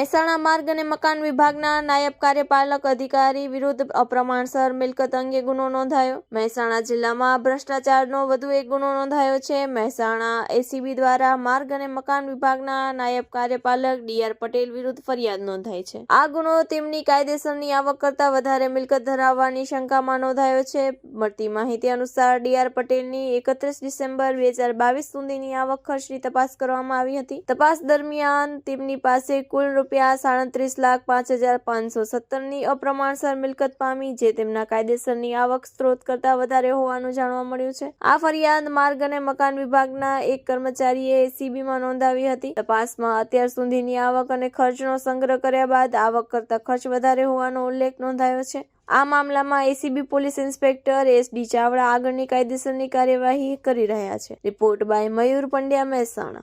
મહેસાણા માર્ગ અને મકાન વિભાગના નાયબ કાર્યપાલક અધિકારી વિરુદ્ધ અપ્રમાણસર મિલકત અંગે ગુનો નોંધાયો. મહેસાણા જિલ્લામાં ભ્રષ્ટાચારનો વધુ એક ગુનો નોંધાયો છે. મહેસાણા એસીબી દ્વારા માર્ગ અને મકાન વિભાગના નાયબ કાર્યપાલક ડીઆર પટેલ વિરુદ્ધ ફરિયાદ નોંધાઈ છે. આ ગુનો તેમની કાયદેસરની આવક કરતા વધારે મિલકત ધરાવવાની શંકામાં નોંધાયો છે. મળતી માહિતી અનુસાર ડીઆર પટેલની એકત્રીસ ડિસેમ્બર બે હજાર બાવીસ સુધીની આવક ખર્ચની તપાસ કરવામાં આવી હતી. તપાસ દરમિયાન તેમની પાસે કુલ રૂપિયા સાડત્રીસ લાખ પાંચ હજાર પાંચસો સત્તરની અપ્રમાણસર મિલકત પામી, જે તેમના કાયદેસરની આવક સ્ત્રોત કરતા વધારે હોવાનું જાણવા મળ્યું છે. આ ફરિયાદ માર્ગ અને મકાન વિભાગના એક કર્મચારીએ એસીબીમાં નોંધાવી હતી. તપાસમાં અત્યાર સુધીની આવક અને ખર્ચનો સંગ્રહ કર્યા બાદ આવક કરતા ખર્ચ વધારે હોવાનો ઉલ્લેખ નોંધાયો છે. આ મામલામાં ACB police inspector S D Chavda આગળની કાયદેસરની કાર્યવાહી કરી રહ્યા છે. Report by Mayur Pandya Mehsana.